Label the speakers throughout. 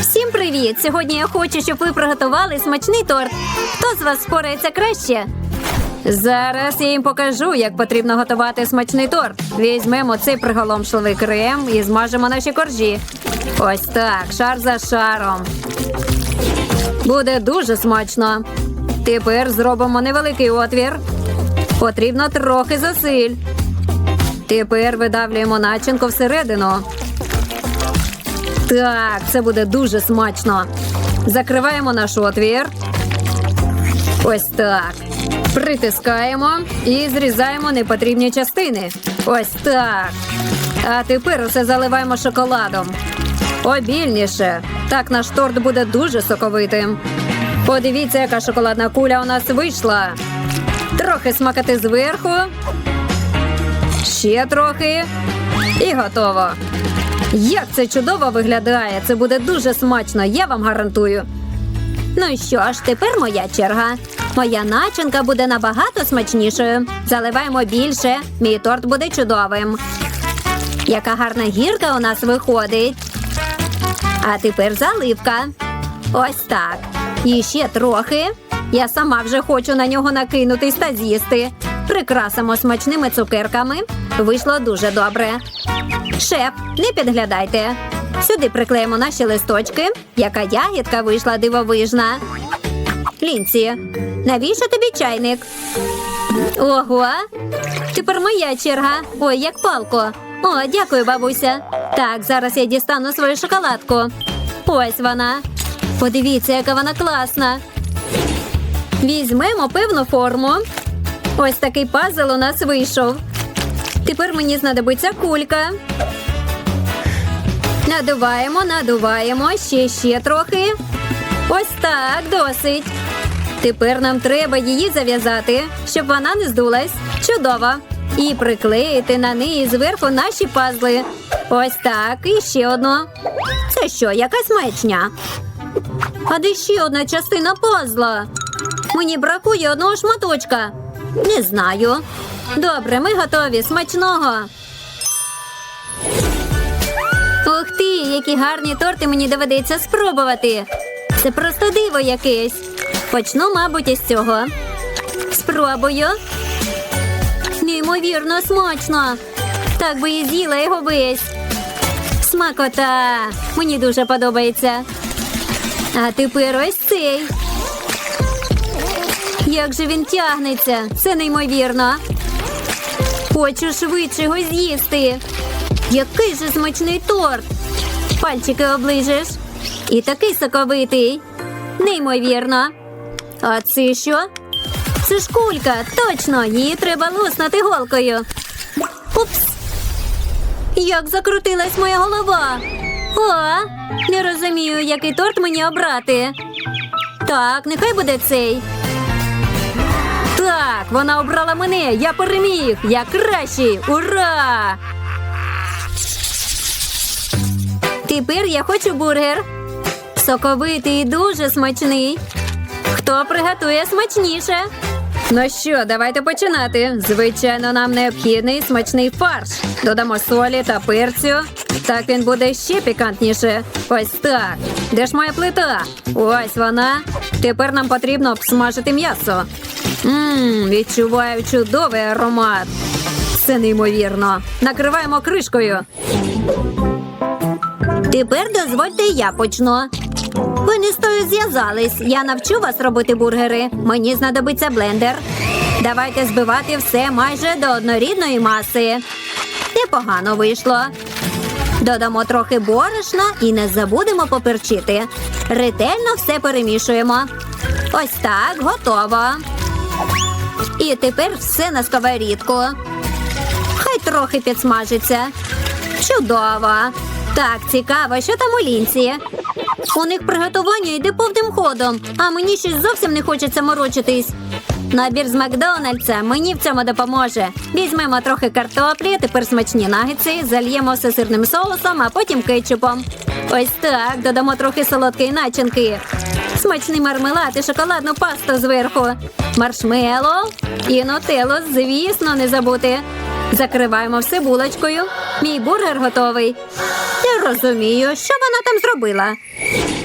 Speaker 1: Всім привіт! Сьогодні я хочу, щоб ви приготували смачний торт. Хто з вас спорається краще? Зараз я їм покажу, як потрібно готувати смачний торт. Візьмемо цей приголомшливий крем і змажемо наші коржі. Ось так, шар за шаром. Буде дуже смачно. Тепер зробимо невеликий отвір. Потрібно трохи зусиль. Тепер видавлюємо начинку всередину. Так, це буде дуже смачно. Закриваємо наш отвір. Ось так. Притискаємо і зрізаємо непотрібні частини. Ось так. А тепер усе заливаємо шоколадом. Обільніше. Так наш торт буде дуже соковитим. Подивіться, яка шоколадна куля у нас вийшла. Трохи смакати зверху. Ще трохи. І готово. Як це чудово виглядає! Це буде дуже смачно, я вам гарантую. Ну що ж, тепер моя черга. Моя начинка буде набагато смачнішою. Заливаємо більше, мій торт буде чудовим. Яка гарна гірка у нас виходить. А тепер заливка. Ось так. І ще трохи. Я сама вже хочу на нього накинутись та з'їсти. Прикрасимо смачними цукерками. Вийшло дуже добре. Шеф, не підглядайте. Сюди приклеїмо наші листочки. Яка ягідка вийшла дивовижна. Лінці, навіщо тобі чайник? Ого, тепер моя черга. Ой, як палко. О, дякую, бабуся. Так, зараз я дістану свою шоколадку. Ось вона. Подивіться, яка вона класна. Візьмемо певну форму. Ось такий пазл у нас вийшов. Тепер мені знадобиться кулька. Надуваємо, надуваємо, ще ще трохи. Ось так, досить. Тепер нам треба її зав'язати, щоб вона не здулась. Чудово. І приклеїти на неї зверху наші пазли. Ось так, і ще одну. Це що, якась маячня? А де ще одна частина пазла? Мені бракує одного шматочка. Не знаю. Добре, ми готові. Смачного. Ух ти, які гарні торти мені доведеться спробувати. Це просто диво якесь. Почну, мабуть, із цього. Спробую. Неймовірно смачно. Так би і з'їла його весь. Смакота. Мені дуже подобається. А тепер ось цей. Як же він тягнеться? Це неймовірно. Хочу швидше його з'їсти. Який же смачний торт. Пальчики оближеш. І такий соковитий. Неймовірно. А це що? Це ж кулька, точно, її треба луснути голкою. Упс. Як закрутилась моя голова. О, не розумію, який торт мені обрати. Так, нехай буде цей. Так, вона обрала мене. Я переміг. Я кращий. Ура! Тепер я хочу бургер. Соковитий і дуже смачний. Хто приготує смачніше? Ну що, давайте починати. Звичайно, нам необхідний смачний фарш. Додамо солі та перцю. Так він буде ще пікантніше. Ось так. Де ж моя плита? Ось вона. Тепер нам потрібно обсмажити м'ясо. Ммм, відчуваю чудовий аромат. Це неймовірно. Накриваємо кришкою. Тепер дозвольте, я почну. Ви не з тою зв'язались. Я навчу вас робити бургери. Мені знадобиться блендер. Давайте збивати все майже до однорідної маси. Непогано вийшло. Додамо трохи борошна і не забудемо поперчити. Ретельно все перемішуємо. Ось так, готово. І тепер все на сковорідку. Хай трохи підсмажиться. Чудово. Так, цікаво, що там у лінці. У них приготування йде повним ходом, а мені щось зовсім не хочеться морочитись. Набір з Макдональдса мені в цьому допоможе. Візьмемо трохи картоплі, тепер смачні нагетси, зальємо все сирним соусом, а потім кетчупом. Ось так, додамо трохи солодкої начинки. Смачний мармелад і шоколадну пасту зверху. Маршмело і нутелло, звісно, не забути. Закриваємо все булочкою. Мій бургер готовий. Не розумію, що вона там зробила.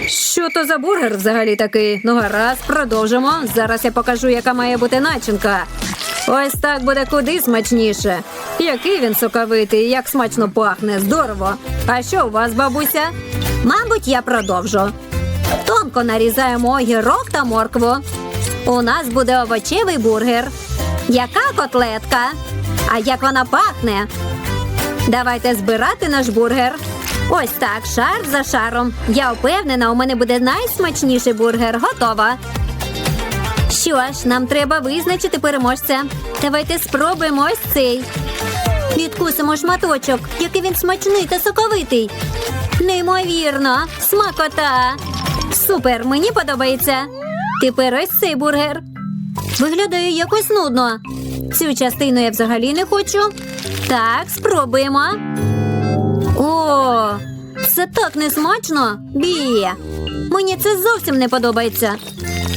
Speaker 1: Що то за бургер взагалі такий? Ну гаразд, продовжимо. Зараз я покажу, яка має бути начинка. Ось так буде куди смачніше. Який він соковитий, як смачно пахне, здорово. А що у вас, бабуся? Мабуть, я продовжу. Тонко нарізаємо огірок та моркву. У нас буде овочевий бургер. Яка котлетка? А як вона пахне? Давайте збирати наш бургер. Ось так, шар за шаром. Я впевнена, у мене буде найсмачніший бургер. Готова. Що ж, нам треба визначити переможця. Давайте спробуємо ось цей. Відкусимо шматочок, який він смачний та соковитий. Неймовірно, смакота. Супер, мені подобається. Тепер ось цей бургер. Виглядає якось нудно. Цю частину я взагалі не хочу. Так, спробуємо. О, це так несмачно. Бі. Мені це зовсім не подобається.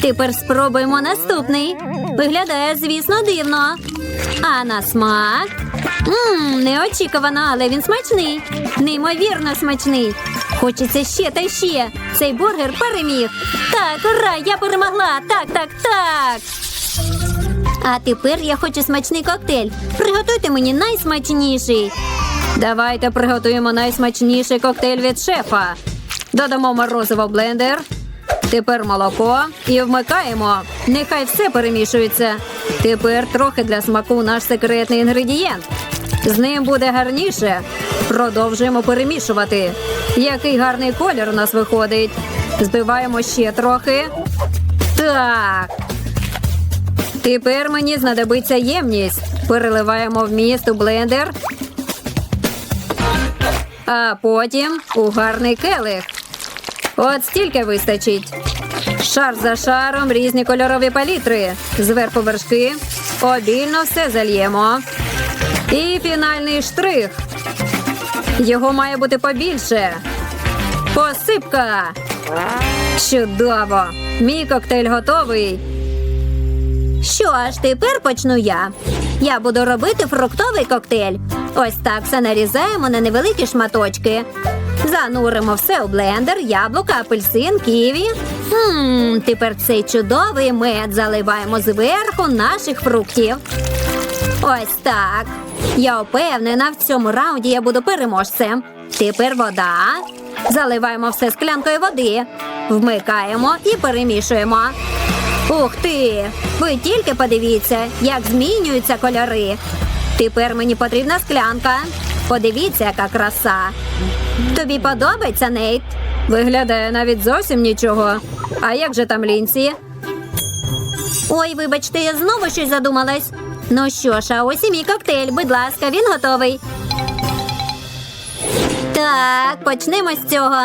Speaker 1: Тепер спробуємо наступний. Виглядає, звісно, дивно. А на смак. Мм, неочікувано, але він смачний. Неймовірно смачний. Хочеться ще та ще. Цей бургер переміг. Так, ура, я перемогла. Так, так, так. А тепер я хочу смачний коктейль. Приготуйте мені найсмачніший. Давайте приготуємо найсмачніший коктейль від шефа. Додамо морозиво в блендер. Тепер молоко і вмикаємо. Нехай все перемішується. Тепер трохи для смаку наш секретний інгредієнт. З ним буде гарніше. Продовжуємо перемішувати. Який гарний колір у нас виходить. Збиваємо ще трохи. Так. Тепер мені знадобиться ємність. Переливаємо вміст у блендер. А потім у гарний келих. От стільки вистачить. Шар за шаром різні кольорові палітри. Зверху вершки. Обільно все зальємо. І фінальний штрих. Його має бути побільше. Посипка. Чудово! Мій коктейль готовий. Що ж, тепер почну я. Я буду робити фруктовий коктейль. Ось так все нарізаємо на невеликі шматочки. Зануримо все у блендер, яблука, апельсин, ківі. Ммм, тепер цей чудовий мед заливаємо зверху наших фруктів. Ось так. Я впевнена, в цьому раунді я буду переможцем. Тепер вода. Заливаємо все склянкою води. Вмикаємо і перемішуємо. Ух ти! Ви тільки подивіться, як змінюються кольори. Тепер мені потрібна склянка. Подивіться, яка краса. Тобі подобається, Нейт? Виглядає навіть зовсім нічого. А як же там лінці? Ой, вибачте, я знову щось задумалась. Ну що ж, а ось і мій коктейль, будь ласка, він готовий. Так, почнемо з цього.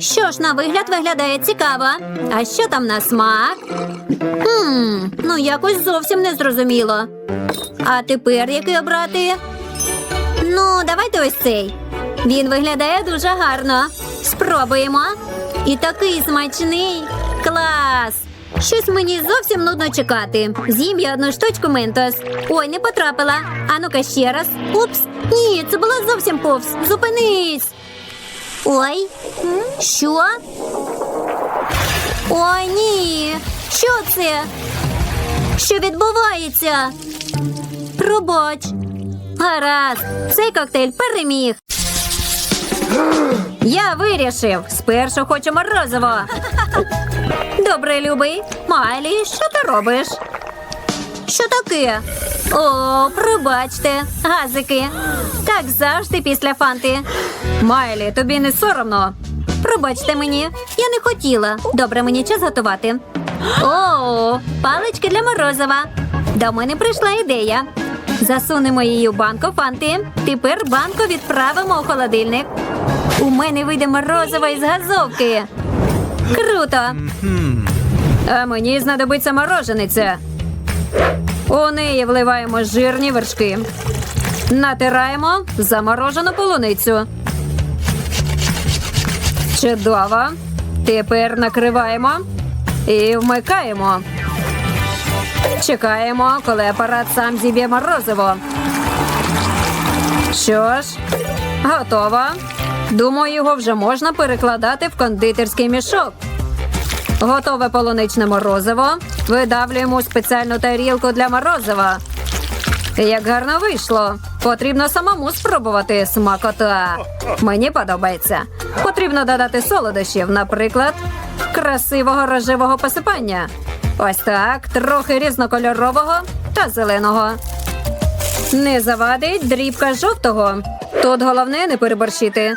Speaker 1: Що ж, на вигляд виглядає цікаво. А що там на смак? Хм, ну якось зовсім не зрозуміло. А тепер який обрати? Ну, давайте ось цей. Він виглядає дуже гарно. Спробуємо. І такий смачний. Клас! Щось мені зовсім нудно чекати. З'їм я одну штучку ментос. Ой, не потрапила. А ну-ка ще раз. Упс. Ні, це було зовсім повз. Зупинись. Ой, що? Ой, ні. Що це? Що відбувається? Пробач. Гаразд, цей коктейль переміг. Я вирішив. Спершу хочу морозиво. Добре, любий. Майлі, що ти робиш? Що таке? О, пробачте, газики. Так завжди після фанти. Майлі, тобі не соромно. Пробачте мені, я не хотіла. Добре, мені час готувати. О, палички для морозива. До мене прийшла ідея. Засунемо її в банку фанти. Тепер банку відправимо у холодильник. У мене вийде морозиво із газовки. Круто. А мені знадобиться морожениця. У неї вливаємо жирні вершки. Натираємо заморожену полуницю. Чудово. Тепер накриваємо і вмикаємо. Чекаємо, коли апарат сам зіб'є морозиво. Що ж, готово. Думаю, його вже можна перекладати в кондитерський мішок. Готове полуничне морозиво. Видавлюємо спеціальну тарілку для морозива. Як гарно вийшло. Потрібно самому спробувати смакота. Мені подобається. Потрібно додати солодощів, наприклад, красивого рожевого посипання. Ось так, трохи різнокольорового та зеленого. Не завадить дрібка жовтого. Тут головне не переборщити.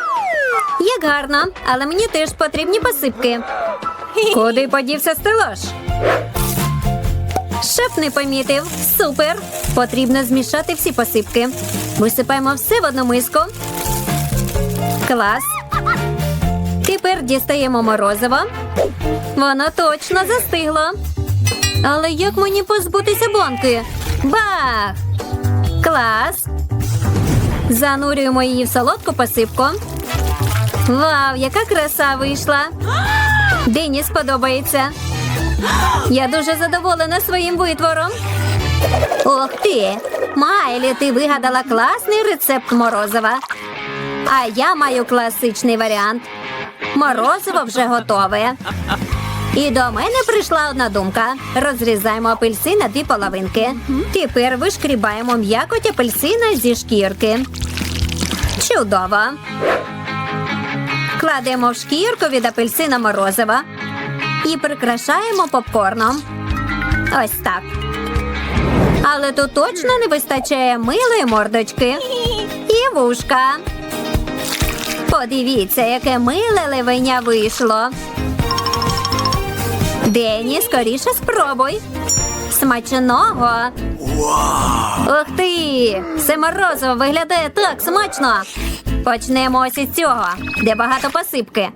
Speaker 1: Як гарно, але мені теж потрібні посипки. Куди подівся стелаж? Шеф не помітив. Супер. Потрібно змішати всі посипки. Висипаємо все в одну миску. Клас. Тепер дістаємо морозиво. Воно точно застигло. Але як мені позбутися банки? Бах! Клас. Занурюємо її в солодку посипку. Вау, яка краса вийшла! Дені сподобається. Я дуже задоволена своїм витвором. Ох ти! Майлі, ти вигадала класний рецепт морозива. А я маю класичний варіант. Морозиво вже готове. І до мене прийшла одна думка. Розрізаємо апельсин на дві половинки. Тепер вишкрібаємо м'якоть апельсина зі шкірки. Чудово. Кладемо в шкірку від апельсина морозива і прикрашаємо попкорном. Ось так. Але тут точно не вистачає милої мордочки і вушка. Подивіться, яке миле ливеня вийшло. Дені, скоріше спробуй. Смачного. Ух ти! Це морозиво виглядає так смачно. Почнемо ось із цього, де багато посипки.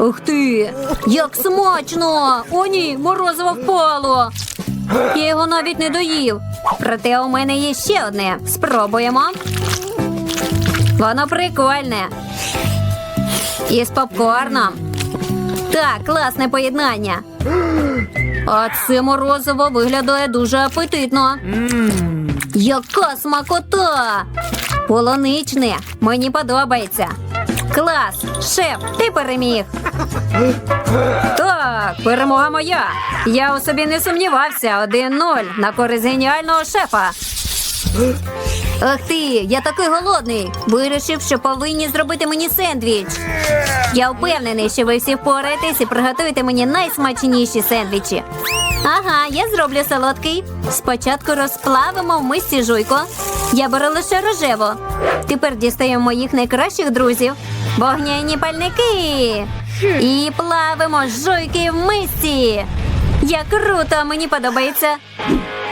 Speaker 1: Ух ти! Як смачно! О, ні, морозиво впало. Я його навіть не доїв. Проте у мене є ще одне. Спробуємо. Воно прикольне. І з попкорном. Так, класне поєднання. А це морозиво виглядає дуже апетитно. Яка смакота! Полуничне, мені подобається. Клас, шеф, ти переміг. Так, перемога моя. Я у собі не сумнівався. 1-0 на користь геніального шефа. Ах ти, я такий голодний. Вирішив, що повинні зробити мені сендвіч. Я впевнений, що ви всі впораєтесь і приготуєте мені найсмачніші сендвічі. Ага, я зроблю солодкий. Спочатку розплавимо в мисці жуйку. Я беру лише рожеву. Тепер дістаємо моїх найкращих друзів. Вогняні пальники. І плавимо жуйки в мисці. Як круто, мені подобається.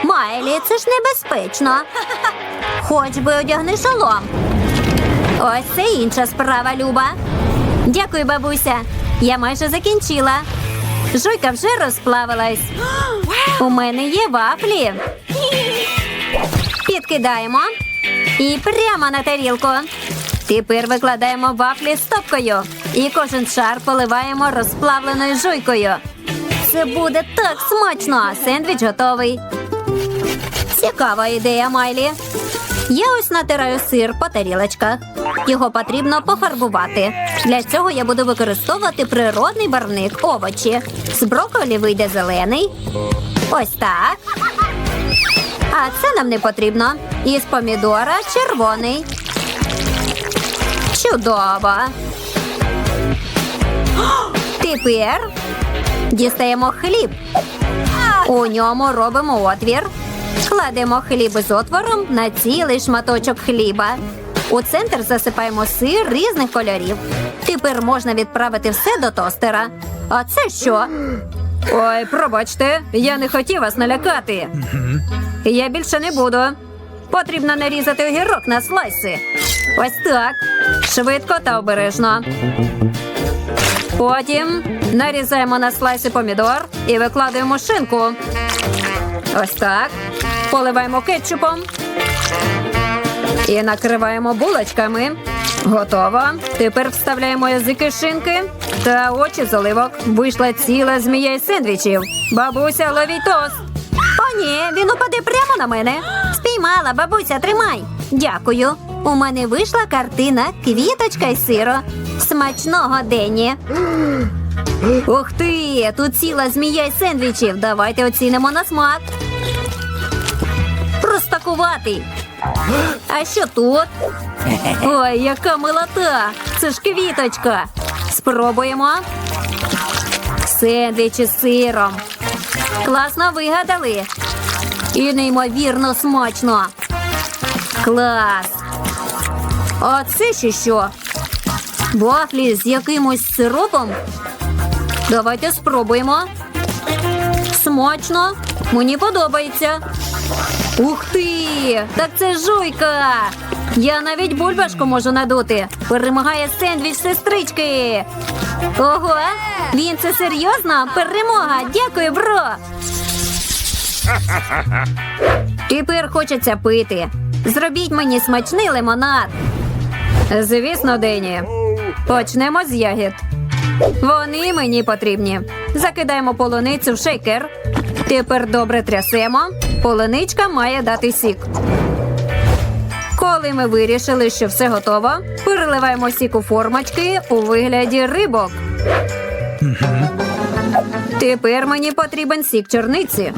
Speaker 1: Майлі, це ж небезпечно. Хоч би одягни шолом. Ось це інша справа, Люба. Дякую, бабуся. Я майже закінчила. Жуйка вже розплавилась. У мене є вафлі. Підкидаємо і прямо на тарілку. Тепер викладаємо вафлі стопкою і кожен шар поливаємо розплавленою жуйкою. Це буде так смачно. Сендвіч готовий. Цікава ідея, Майлі. Я ось натираю сир по тарілочках. Його потрібно пофарбувати. Для цього я буду використовувати природний барвник овочі. З брокколі вийде зелений. Ось так. А це нам не потрібно. Із помідора червоний. Чудово. Тепер дістаємо хліб. У ньому робимо отвір. Кладемо хліб із отвором на цілий шматочок хліба. У центр засипаємо сир різних кольорів. Тепер можна відправити все до тостера. А це що? Ой, пробачте, я не хотів вас налякати. Я більше не буду. Потрібно нарізати огірок на слайси. Ось так. Швидко та обережно. Потім нарізаємо на слайси помідор і викладаємо шинку. Ось так. Поливаємо кетчупом. І накриваємо булочками. Готово. Тепер вставляємо язики шинки та очі з оливок. Вийшла ціла змія із сендвічів. Бабуся, ловіть тост. О, ні, він упаде прямо на мене. Спіймала, бабуся, тримай. Дякую. У мене вийшла картина квіточка й сиро. Смачного Дені. Ух ти! Тут ціла змія й сендвічів. Давайте оцінимо на смак. Простакуватий. А що тут? Ой, яка милота! Це ж квіточка. Спробуємо. Сендвіч із сиром. Класно вигадали. І неймовірно смачно. Клас. А це ще що? Вафлі з якимось сиропом? Давайте спробуємо. Смачно. Мені подобається. Ух ти! Так це жуйка! Я навіть бульбашку можу надути. Перемагає сендвіч сестрички. Ого! Він це серйозно? Перемога! Дякую, бро! Тепер хочеться пити. Зробіть мені смачний лимонад. Звісно, Дені. Почнемо з ягід. Вони мені потрібні. Закидаємо полуницю в шейкер. Тепер добре трясемо. Полуничка має дати сік. Коли ми вирішили, що все готово, переливаємо сік у формочки у вигляді рибок. Тепер мені потрібен сік чорниці.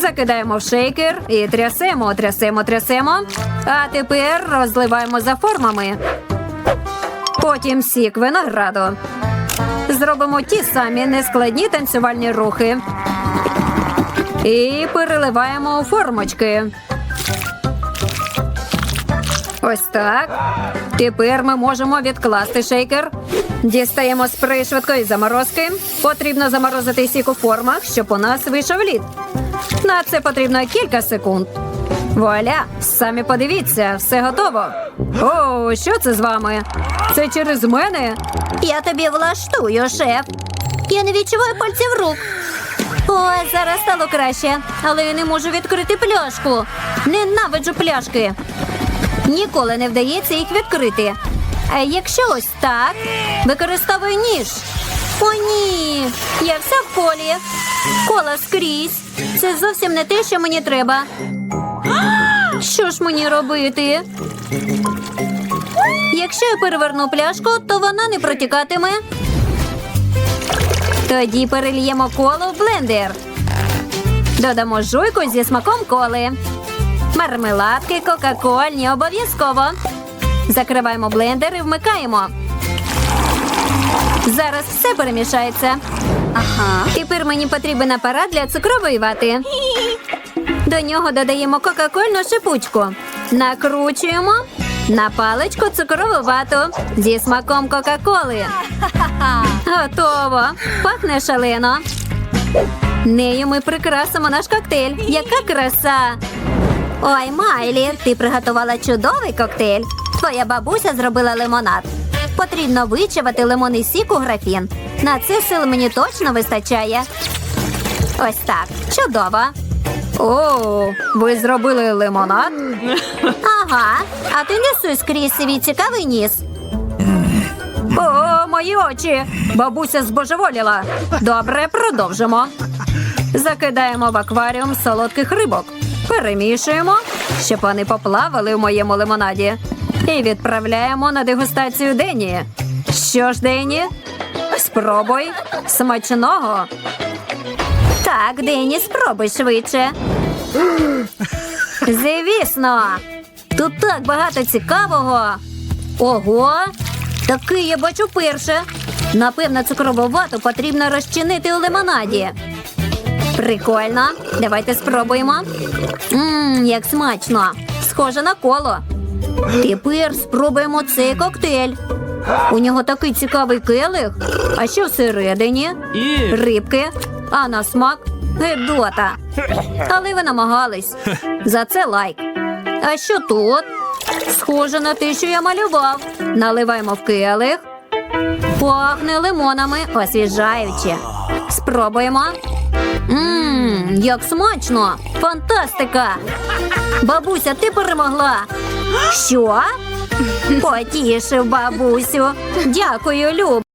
Speaker 1: Закидаємо в шейкер і трясемо, трясемо, трясемо. А тепер розливаємо за формами. Потім сік винограду. Зробимо ті самі нескладні танцювальні рухи. І переливаємо у формочки. Ось так. Тепер ми можемо відкласти шейкер. Дістаємо спрей швидкої заморозки. Потрібно заморозити сік у формах, щоб у нас вийшов лід. На це потрібно кілька секунд. Вуаля, самі подивіться, все готово. О, що це з вами? Це через мене? Я тобі влаштую, шеф. Я не відчуваю пальців рук. Ой, зараз стало краще, але я не можу відкрити пляшку. Ненавиджу пляшки. Ніколи не вдається їх відкрити. А якщо ось так, використовую ніж. О, ні, я вся в колі. Кола скрізь. Це зовсім не те, що мені треба. Що ж мені робити? Якщо я переверну пляшку, то вона не протікатиме. Тоді перельємо коло в блендер. Додамо жуйку зі смаком коли. Мармеладки, кока-кольні обов'язково. Закриваємо блендер і вмикаємо. Зараз все перемішається.
Speaker 2: Ага.
Speaker 1: Тепер мені потрібен апарат для цукрової вати. До нього додаємо кока-кольну шипучку. Накручуємо на паличку цукрову вату зі смаком Кока-Коли. Готово. Пахне шалено. Нею ми прикрасимо наш коктейль. Яка краса! Ой, Майлі, ти приготувала чудовий коктейль. Твоя бабуся зробила лимонад. Потрібно вичавати лимонний сік у графін. На це сил мені точно вистачає. Ось так. Чудово. О, ви зробили лимонад? Ага. А ти неси скрізь свій цікавий ніс. О, мої очі! Бабуся збожеволіла. Добре, продовжимо. Закидаємо в акваріум солодких рибок. Перемішуємо, щоб вони поплавали в моєму лимонаді. І відправляємо на дегустацію Дені. Що ж, Дені? Спробуй. Смачного. Так, Дені, спробуй швидше. Звісно. Тут так багато цікавого. Ого! Такий я бачу перше. Напевно, цукрову вату потрібно розчинити у лимонаді. Прикольно. Давайте спробуємо. Мм, як смачно. Схоже на коло. Тепер спробуємо цей коктейль. У нього такий цікавий келих. А що всередині? Рибки, а на смак гедота. Але ви намагались. За це лайк. А що тут? Схоже на те, що я малював. Наливаємо в келих. Пахне лимонами, освіжаюче. Спробуємо. Ммм, як смачно! Фантастика! Бабуся, ти перемогла. Що? Потішив бабусю. Дякую, Люб.